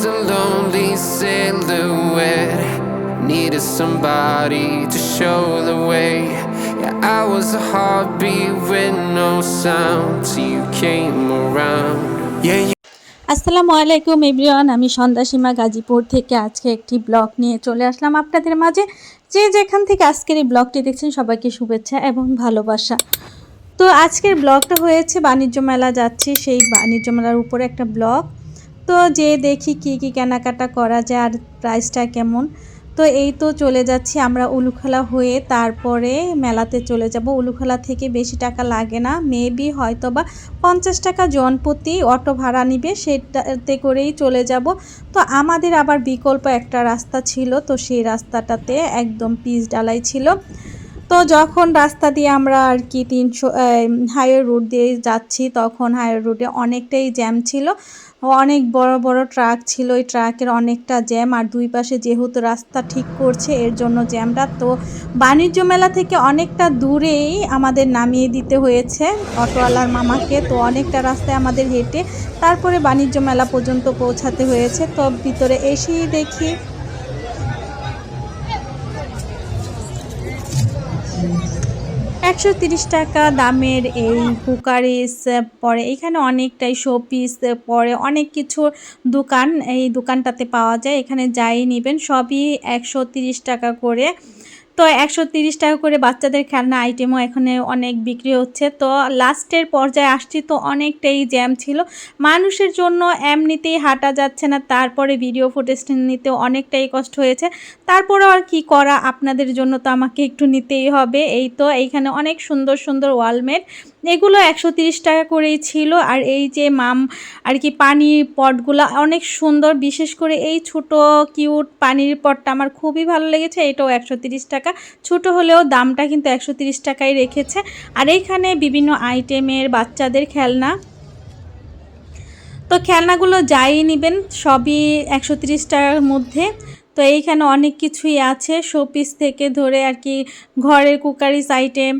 just a lonely silhouette. Needed somebody to show the way. Yeah, I was a heartbeat with no sound till you came around. Yeah, you আসসালামু আলাইকুম everyone আমি সন্ধ্যা সীমা গাজীপুর থেকে আজকে একটি blog নিয়ে চলে আসলাম আপনাদের মাঝে যে যেখান থেকে আজকের এই ব্লগটি দেখছেন সবাইকে শুভেচ্ছা এবং ভালোবাসা তো আজকের ব্লগটা হয়েছে বাণিজ্য মেলা যাচ্ছি সেই বাণিজ্য মেলার উপরে একটা ব্লগ তো যে দেখি কি কি কেনাকাটা করা যায় আর প্রাইসটা কেমন, তো এই তো চলে যাচ্ছি আমরা উলুখলা হয়ে তারপরে মেলাতে চলে যাব। উলুখলা থেকে বেশি টাকা লাগে না মেবি হয়তো বা পঞ্চাশ টাকা জনপ্রতি অটো ভাড়া নিবে সেটাতে করেই চলে যাব। তো আমাদের আবার বিকল্প একটা রাস্তা ছিল, তো সেই রাস্তাটাতে একদম পিচ ডালাই ছিল। তো যখন রাস্তা দিয়ে আমরা আর কি তিনশো হাইওয়ে রুট দিয়ে যাচ্ছি, তখন হাইওয়ে রুটে অনেকটাই জ্যাম ছিল। অনেক বড় বড় ট্রাক ছিল। ওই ট্রাকের অনেকটা জ্যাম আর দুই পাশে যেহেতু রাস্তা ঠিক করছে, এর জন্য জ্যামটা তো বাণিজ্য মেলা থেকে অনেকটা দূরেই আমাদের নামিয়ে দিতে হয়েছে অটোওয়ালার মামাকে। তো অনেকটা রাস্তায় আমাদের হেঁটে তারপরে বাণিজ্য মেলা পর্যন্ত পৌঁছাতে হয়েছে। তো ভিতরে এসেই দেখি একশো তিরিশ টাকা দামের এই কুকারিস পরে এখানে অনেকটাই শোপিস পরে অনেক কিছু দোকান, এই দোকানটাতে পাওয়া যায়। এখানে যাই নেবেন, সবই একশো তিরিশ টাকা করে। তো একশো তিরিশ টাকা করে বাচ্চাদের খেলনা আইটেমও এখানে অনেক বিক্রি হচ্ছে। তো লাস্টের পর্যায়ে আসছি, তো অনেকটাই জ্যাম ছিল। মানুষের জন্য এমনিতেই হাঁটা যাচ্ছে না, তারপরে ভিডিও ফুটেজ নিতেও অনেকটাই কষ্ট হয়েছে। তারপরেও আর কি করা, আপনাদের জন্য তো আমাকে একটু নিতেই হবে। এই তো, এইখানে অনেক সুন্দর সুন্দর ওয়ালমেট এগুলো একশো তিরিশ টাকা করেই ছিল। আর এই যে মাম, আর কি পানির পটগুলো অনেক সুন্দর। বিশেষ করে এই ছোট কিউট পানির পটটা আমার খুবই ভালো লেগেছে। এটাও একশো তিরিশ টাকা। ছোট হলেও দামটা কিন্তু একশো তিরিশ টাকাই রেখেছে। আর এইখানে বিভিন্ন আইটেমের বাচ্চাদের খেলনা। তো খেলনাগুলো যাই নেবেন, সবই একশো তিরিশ টাকার মধ্যে। তো এইখানে অনেক কিছুই আছে। শোপিস থেকে ধরে আর কি ঘরের কুকারিস আইটেম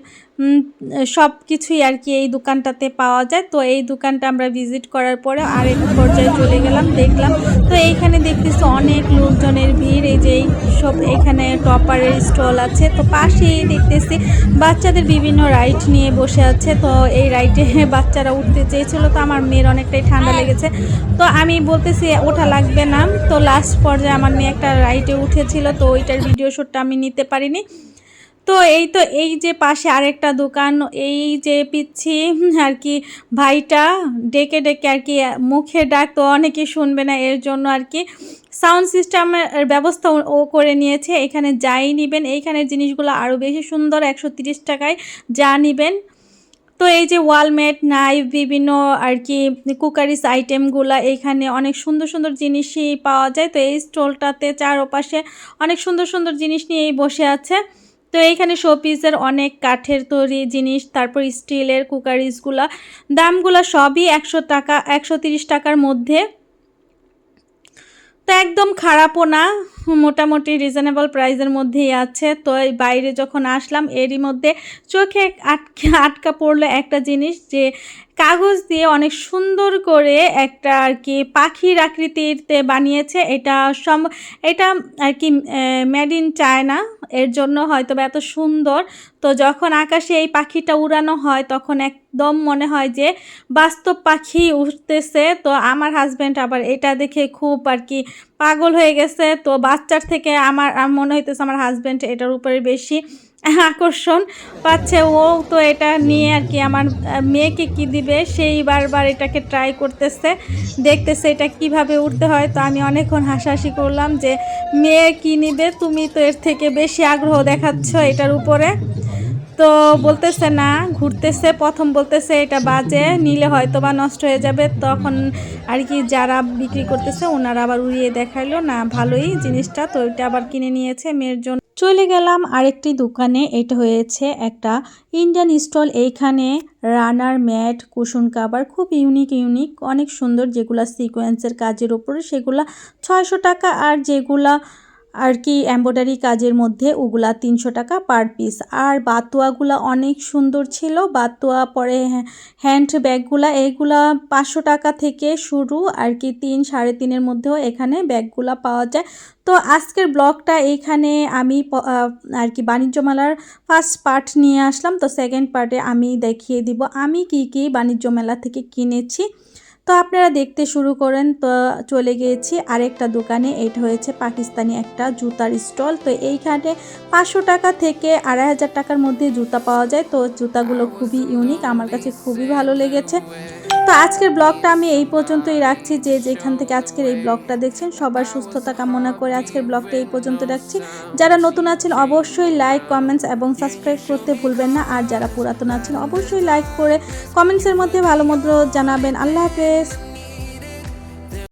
সব কিছুই আর কি এই দোকানটাতে পাওয়া যায়। তো এই দোকানটা আমরা ভিজিট করার পরে আর আরেক পর্যায়ে চলে গেলাম, দেখলাম। তো এইখানে দেখতেছি অনেক লোকজনের ভিড়, এই যে সব এখানে টপারের স্টল আছে। তো পাশেই দেখতেছি বাচ্চাদের বিভিন্ন রাইড নিয়ে বসে আছে। তো এই রাইডে বাচ্চারা উঠতে চেয়েছিল, তো আমার মেয়ের অনেকটাই ঠান্ডা লেগেছে। তো আমি বলতেছি, ওঠা লাগবে না। তো লাস্ট পর্যায়ে আমার মেয়ে একটা রাইডে উঠেছিল, তো ওইটার ভিডিও শ্যুটটা আমি নিতে পারিনি। তো এই তো, এই যে পাশে আরেকটা দোকান, এই যে পিচ্ছি আর কি ভাইটা ডেকে ডেকে আর কি মুখে ডাক, তো অনেকেই শুনবে না, এর জন্য আর কি সাউন্ড সিস্টেমের ব্যবস্থা ও করে নিয়েছে, এখানে যাই নেবেন, এইখানের জিনিসগুলো আরও বেশি সুন্দর, একশো টাকায় যা নেবেন। তো এই যে ওয়ালমেট নাইফ বিভিন্ন আর কি কুকারিস আইটেমগুলো এইখানে অনেক সুন্দর সুন্দর জিনিসই পাওয়া যায়, তো এই স্টলটাতে চারোপাশে অনেক সুন্দর সুন্দর জিনিস নিয়েই বসে আছে। তো এইখানে শোপিসের অনেক কাঠের তৈরি জিনিস, তারপর স্টিলের কুকারিজগুলো দামগুলো সবই একশো টাকা, একশো টাকার মধ্যে। তো একদম খারাপও না, মোটামুটি রিজনেবল প্রাইসের মধ্যেই আছে। তো এই বাইরে যখন আসলাম, এরই মধ্যে চোখে আটকা আটকা পড়ল একটা জিনিস যে কাগজ দিয়ে অনেক সুন্দর করে একটা আর কি পাখির আকৃতিতে বানিয়েছে। এটা সম, এটা আর কি মেড ইন চায়না এর জন্য হয়তো এত সুন্দর। তো যখন আকাশে এই পাখিটা উড়ানো হয়, তখন একদম মনে হয় যে বাস্তব পাখি উঠতেছে। তো আমার হাজব্যান্ড আবার এটা দেখে খুব আর কি পাগল হয়ে গেছে। তো বাচ্চার থেকে আমার মনে হইতেছে আমার হাজব্যান্ড এটার উপরে বেশি আকর্ষণ পাচ্ছে। ও তো এটা নিয়ে আর কি আমার মেয়েকে কি দিবে, সেই বারবার এটাকে ট্রাই করতেছে, দেখতেছে এটা কীভাবে উঠতে হয়। তো আমি অনেকক্ষণ হাসাহাসি করলাম যে, মেয়ে কি নিবে? তুমি তো এর থেকে বেশি আগ্রহ দেখাচ্ছ এটার উপরে। তো বলতেছে না, ঘুরতেছে, প্রথম বলতেছে এটা বাজে, নিলে হয়তো বা নষ্ট হয়ে যাবে। তখন আর কি যারা বিক্রি করতেছে, ওনারা আবার উড়িয়ে দেখাইলো, না, ভালোই জিনিসটা। তো এটা আবার কিনে নিয়েছে মেয়ের জন্য। চলে গেলাম আরেকটি দোকানে, এটা হয়েছে একটা ইন্ডিয়ান স্টল এইখানে রানার ম্যাট কুশন কাবার খুব ইউনিক ইউনিক অনেক সুন্দর যেগুলা সিকোয়েন্সের কাজের ওপরে সেগুলা ছয়শো টাকা আর যেগুলা আর কি এম্ব্রয়ডারি কাজের মধ্যে ওগুলা তিনশো টাকা পার পিস আর বাতুয়াগুলা অনেক সুন্দর ছিল। বাতুয়া পরে হ্যাঁ, হ্যান্ড ব্যাগগুলা এইগুলা পাঁচশো টাকা থেকে শুরু। আর কি তিন সাড়ে তিনের মধ্যেও এখানে ব্যাগগুলা পাওয়া যায়। তো আজকের ব্লগটা এইখানে আমি আর কি বাণিজ্য মেলার ফার্স্ট পার্ট নিয়ে আসলাম। তো সেকেন্ড পার্টে আমি দেখিয়ে দিব আমি কি কি বাণিজ্য মেলা থেকে কিনেছি। তো আপনারা দেখতে শুরু করেন, তো চলে গিয়েছি আরেকটা দোকানে। এটা হয়েছে পাকিস্তানি একটা জুতার স্টল। তো এইখানে পাঁচশো টাকা থেকে আড়াই হাজার টাকার মধ্যে জুতা পাওয়া যায়। তো জুতাগুলো খুবই ইউনিক, আমার কাছে খুবই ভালো লেগেছে। তো আজকের ব্লগটা আমি এই পর্যন্তই রাখছি। যে যেখান থেকে আজকের এই ব্লগটা দেখছেন, সবার সুস্থতা কামনা করে আজকের ব্লগটা এই পর্যন্ত রাখছি। যারা নতুন আছেন, অবশ্যই লাইক কমেন্টস এবং সাবস্ক্রাইব করতে ভুলবেন না। আর যারা পুরাতন আছেন, অবশ্যই লাইক করে কমেন্টসের মধ্যে ভালো মন্দ জানাবেন। আল্লাহ হাফেজ।